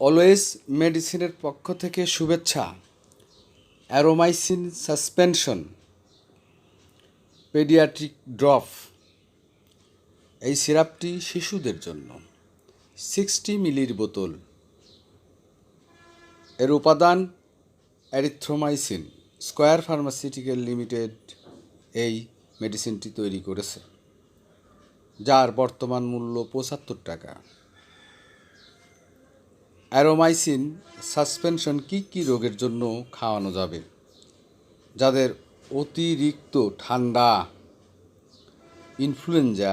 Always মেডিসিনের পক্ষ থেকে শুভেচ্ছা। অ্যারোমাইসিন সাসপেনশন। পেডিয়াট্রিক ড্রপ এই সিরাপটি শিশুদের জন্য। সিক্সটি মিলির বোতল। এর উপাদান অ্যারিথ্রোমাইসিন স্কয়ার ফার্মাসিউটিক্যাল লিমিটেড এই মেডিসিনটি তৈরি করেছে। যার বর্তমান মূল্য পঁচাত্তর টাকা। অ্যারোমাইসিন সাসপেনশন কি কি রোগের জন্য খাওয়ানো যাবে? যাদের অতিরিক্ত ঠান্ডা, ইনফ্লুয়েঞ্জা,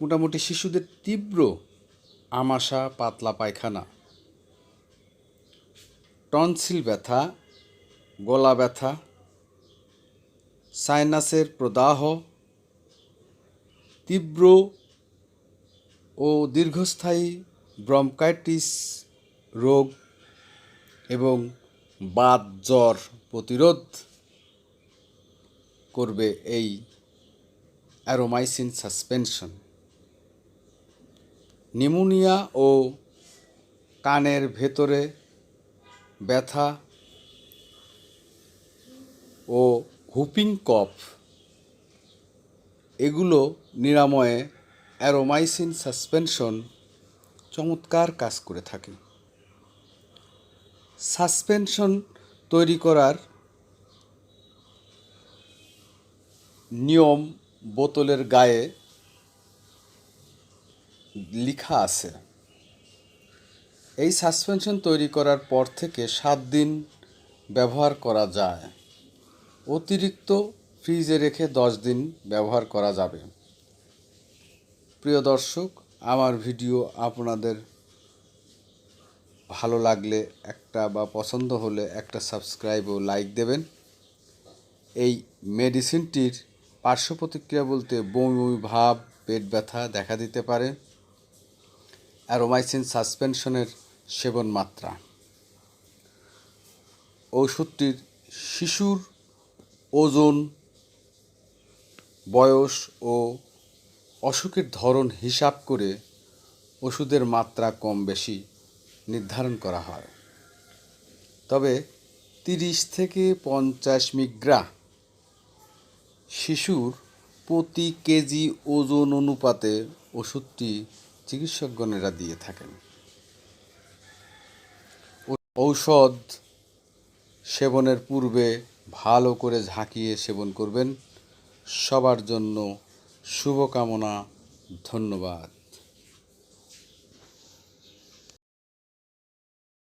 মোটামুটি শিশুদের তীব্র আমাশা, পাতলা পায়খানা, টনসিল ব্যথা, গলা ব্যথা, সাইনাসের প্রদাহ, তীব্র ও দীর্ঘস্থায়ী ব্রঙ্কাইটিস রোগ এবং বাত জ্বর প্রতিরোধ করবে এই অ্যারোমাইসিন সাসপেনশন। নিমোনিয়া ও কানের ভেতরে ব্যথা ও হুপিং কফ, এগুলো নিরাময়ে অ্যারোমাইসিন সাসপেনশন চমৎকার কাজ করে থাকে। সাসপেনশন তৈরি করার নিয়ম বোতলের গায়ে লেখা আছে। এই সাসপেনশন তৈরি করার পর থেকে সাত দিন ব্যবহার করা যায়। অতিরিক্ত ফ্রিজে রেখে দশ দিন ব্যবহার করা যাবে। প্রিয় দর্শক আমার ভিডিও আপনাদের ভালো লাগলে একটা বা পছন্দ হলে একটা সাবস্ক্রাইব ও লাইক দেবেন। এই মেডিসিনটির পার্শ্ব প্রতিক্রিয়া বলতে বমি বমি, ভাব, পেট ব্যথা দেখা দিতে পারে। অ্যারোমাইসিন সাসপেনশনের সেবন মাত্রা। ওষুধটির শিশুর ওজন, বয়স ও অসুখের ধরন হিসাব করে ওষুধের মাত্রা কম বেশি নির্ধারণ করা হয়। তবে তিরিশ থেকে পঞ্চাশ মিগ্রা শিশুর প্রতি কেজি ওজন অনুপাতে ওষুধটি চিকিৎসকগণেরা দিয়ে থাকেন। ঔষধ সেবনের পূর্বে ভালো করে ঝাঁকিয়ে সেবন করবেন, সবার জন্য শুভকামনা ধন্যবাদ।